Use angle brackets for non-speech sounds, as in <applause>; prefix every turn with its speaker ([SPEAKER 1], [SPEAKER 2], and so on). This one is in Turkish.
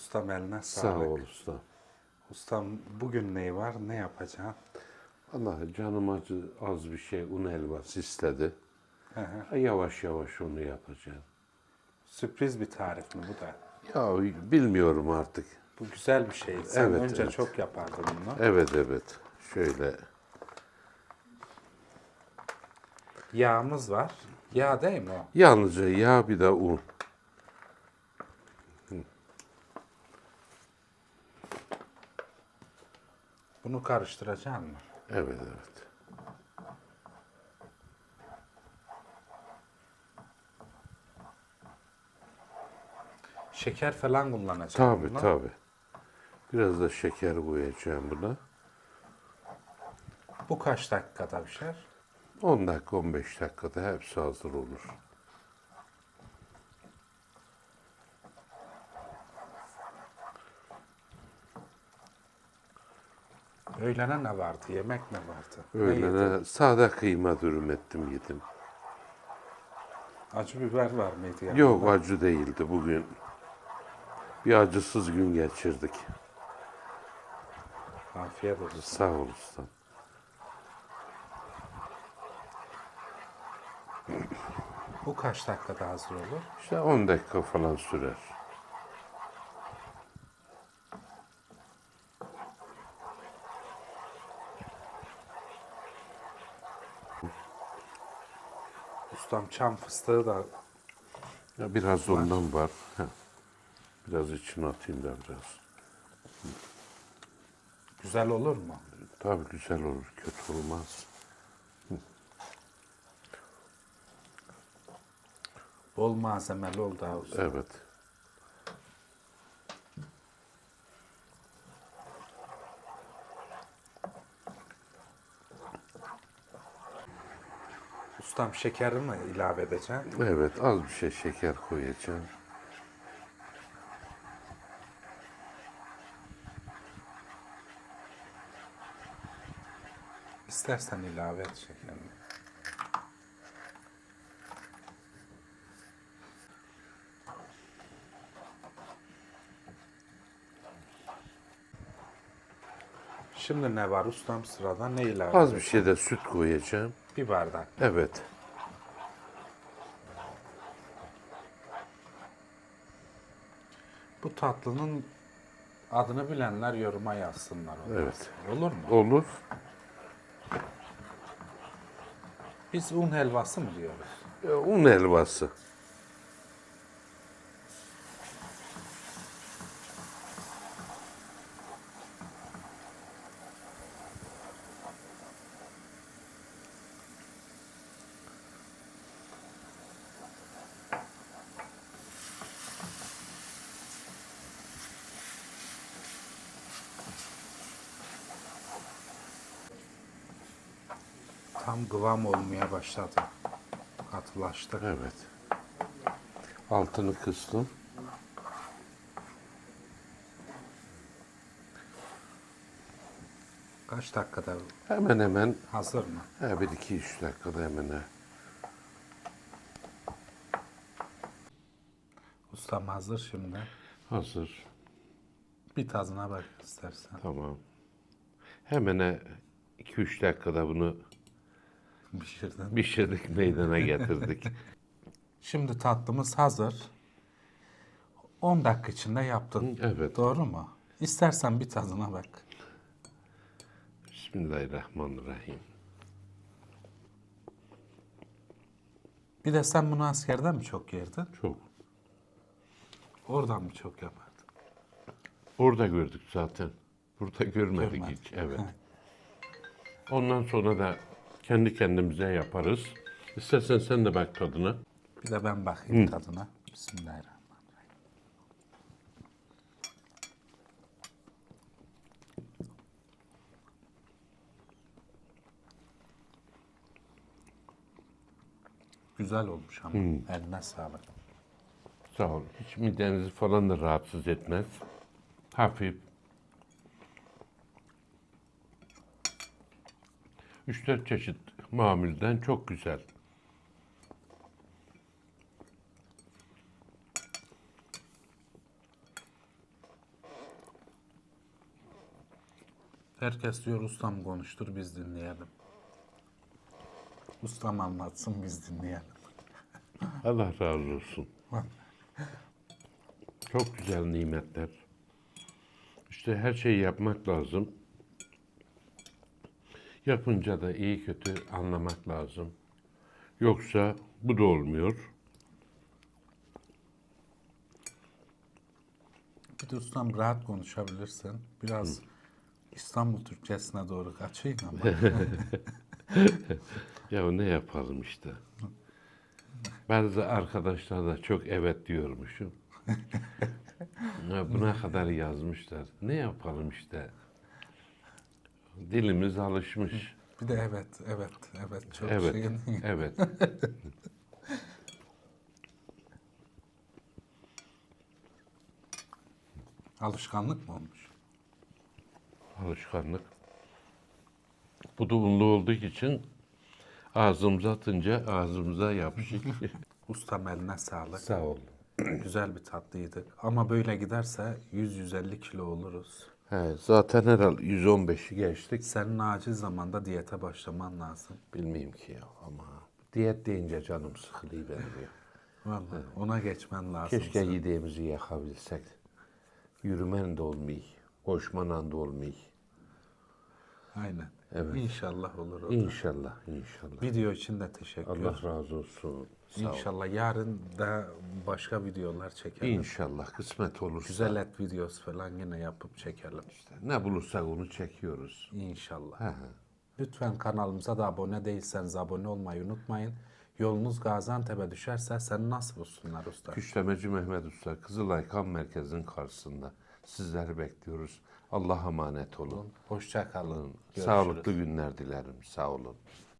[SPEAKER 1] Ustam eline
[SPEAKER 2] Sağ
[SPEAKER 1] sağlık.
[SPEAKER 2] ol usta.
[SPEAKER 1] Ustam bugün ne var? Ne yapacaksın?
[SPEAKER 2] Allah canım acı az bir şey un helvası istedi.
[SPEAKER 1] Hı
[SPEAKER 2] Yavaş yavaş onu yapacağım.
[SPEAKER 1] Sürpriz bir tarif mi bu da?
[SPEAKER 2] Ya bilmiyorum artık.
[SPEAKER 1] Bu güzel bir şey. Sen
[SPEAKER 2] Evet,
[SPEAKER 1] önce
[SPEAKER 2] evet.
[SPEAKER 1] çok yapardın bunu.
[SPEAKER 2] Evet evet. Şöyle.
[SPEAKER 1] Yağımız var. Yağ değil mi o?
[SPEAKER 2] Yalnızca yağ bir de un.
[SPEAKER 1] Bunu karıştıracaksın mı?
[SPEAKER 2] Evet evet.
[SPEAKER 1] Şeker falan kullanacaksın.
[SPEAKER 2] Tabi
[SPEAKER 1] buna.
[SPEAKER 2] tabi. Biraz da şeker koyacağım buna.
[SPEAKER 1] Bu kaç dakikada pişer?
[SPEAKER 2] 10 dakika 15 dakikada hepsi hazır olur.
[SPEAKER 1] Öğlene ne vardı? Yemek ne vardı? Ne yedin?
[SPEAKER 2] Öğlene sade kıyma dürüm ettim yedim.
[SPEAKER 1] Acı biber var mıydı? yanında?
[SPEAKER 2] Yok acı değildi bugün. Bir acısız gün geçirdik.
[SPEAKER 1] Afiyet olsun.
[SPEAKER 2] Sağ ol ustam.
[SPEAKER 1] Bu kaç dakikada hazır olur?
[SPEAKER 2] İşte 10 dakika falan sürer.
[SPEAKER 1] Ustam çam fıstığı da
[SPEAKER 2] Ya biraz ondan var. Heh. Biraz içine atayım da biraz.
[SPEAKER 1] güzel olur mu?
[SPEAKER 2] Tabii güzel olur, kötü olmaz.
[SPEAKER 1] Bol malzemeli oldu ha usta.
[SPEAKER 2] Evet.
[SPEAKER 1] Ustam şekeri mi ilave edeceksin?
[SPEAKER 2] Evet, az bir şey şeker koyacağım.
[SPEAKER 1] İstersen ilave et şekerini. Şimdi ne var ustam sırada ne ilave
[SPEAKER 2] Az bir şey de süt koyacağım.
[SPEAKER 1] Bir bardak.
[SPEAKER 2] Evet.
[SPEAKER 1] Bu tatlının adını bilenler yoruma yazsınlar. olmaz.
[SPEAKER 2] Evet.
[SPEAKER 1] Olur mu?
[SPEAKER 2] Olur.
[SPEAKER 1] Biz un helvası mı diyoruz?
[SPEAKER 2] E, Un helvası.
[SPEAKER 1] Tam kıvam olmaya başladı. Katılaştı.
[SPEAKER 2] Evet. Altını kıstım.
[SPEAKER 1] Kaç dakikada
[SPEAKER 2] Hemen hemen
[SPEAKER 1] hazır mı?
[SPEAKER 2] he, bir iki üç dakikada hemen he.
[SPEAKER 1] Ustam hazır şimdi.
[SPEAKER 2] Hazır.
[SPEAKER 1] Bir tadına bak istersen.
[SPEAKER 2] Tamam. Hemen he, iki üç dakikada bunu
[SPEAKER 1] Pişirdin.
[SPEAKER 2] pişirdik, meydana getirdik. <laughs>
[SPEAKER 1] Şimdi tatlımız hazır. 10 dakika içinde yaptın.
[SPEAKER 2] Evet.
[SPEAKER 1] Doğru mu? İstersen bir tadına bak.
[SPEAKER 2] Bismillahirrahmanirrahim.
[SPEAKER 1] Bir de sen bunu askerden mi çok yerdin?
[SPEAKER 2] Çok.
[SPEAKER 1] Oradan mı çok yapardın?
[SPEAKER 2] Orada gördük zaten. Burada görmedik
[SPEAKER 1] Görmedik.
[SPEAKER 2] hiç. Evet. Ondan sonra da kendi kendimize yaparız. İstersen sen de bak tadına.
[SPEAKER 1] Bir de ben bakayım tadına. Bismillahirrahmanirrahim. Güzel olmuş ama. Eline sağlık.
[SPEAKER 2] Sağ ol. Hiç midenizi falan da rahatsız etmez. Hafif. 3-4 çeşit mamülden çok güzel.
[SPEAKER 1] Herkes diyor ustam konuştur biz dinleyelim. Ustam anlatsın biz dinleyelim. <laughs>
[SPEAKER 2] Allah razı olsun. Çok güzel nimetler. İşte her şeyi yapmak lazım. Yapınca da iyi kötü anlamak lazım. Yoksa bu da olmuyor.
[SPEAKER 1] Bir de ustam rahat konuşabilirsin. Biraz İstanbul Türkçesine doğru kaçayım ama. <laughs>
[SPEAKER 2] Ya ne yapalım işte. Bazı arkadaşlar da çok evet diyormuşum. <laughs> Buna kadar yazmışlar. Ne yapalım işte. Dilimiz alışmış.
[SPEAKER 1] bir de evet, evet, evet çok
[SPEAKER 2] Evet,
[SPEAKER 1] şey.
[SPEAKER 2] evet. <laughs>
[SPEAKER 1] Alışkanlık mı olmuş?
[SPEAKER 2] Alışkanlık. Bu da unlu olduğu için ağzımıza atınca ağzımıza yapışık. <laughs>
[SPEAKER 1] Ustam eline sağlık.
[SPEAKER 2] Sağ ol.
[SPEAKER 1] Güzel bir tatlıydı. Ama böyle giderse 100-150 kilo oluruz.
[SPEAKER 2] He, zaten herhalde 115'i geçtik.
[SPEAKER 1] Senin acil zamanda diyete başlaman lazım.
[SPEAKER 2] Bilmeyeyim ki ya ama diyet deyince canım sıkılıyor benim ya.
[SPEAKER 1] Vallahi ona geçmen lazım.
[SPEAKER 2] Keşke yediğimizi yakabilsek. Yürümen de olmuyor. Koşmanan da olmuyor.
[SPEAKER 1] Aynen.
[SPEAKER 2] Evet.
[SPEAKER 1] İnşallah olur o. da.
[SPEAKER 2] İnşallah, inşallah.
[SPEAKER 1] Video için de teşekkür
[SPEAKER 2] Allah razı olsun. Sağ ol.
[SPEAKER 1] İnşallah yarın da başka videolar çekelim.
[SPEAKER 2] İnşallah kısmet olursa.
[SPEAKER 1] Güzel et videosu falan yine yapıp çekelim.
[SPEAKER 2] Ne bulursak onu çekiyoruz.
[SPEAKER 1] İnşallah.
[SPEAKER 2] He.
[SPEAKER 1] Lütfen kanalımıza da abone değilseniz abone olmayı unutmayın. Yolunuz Gaziantep'e düşerse sen nasıl bulsunlar usta?
[SPEAKER 2] Küşlemeci Mehmet Usta Kızılay Kan Merkezi'nin karşısında. Sizleri bekliyoruz. Allah'a emanet olun.
[SPEAKER 1] Hoşça kalın. Görüşürüz.
[SPEAKER 2] Sağlıklı günler dilerim. Sağ olun.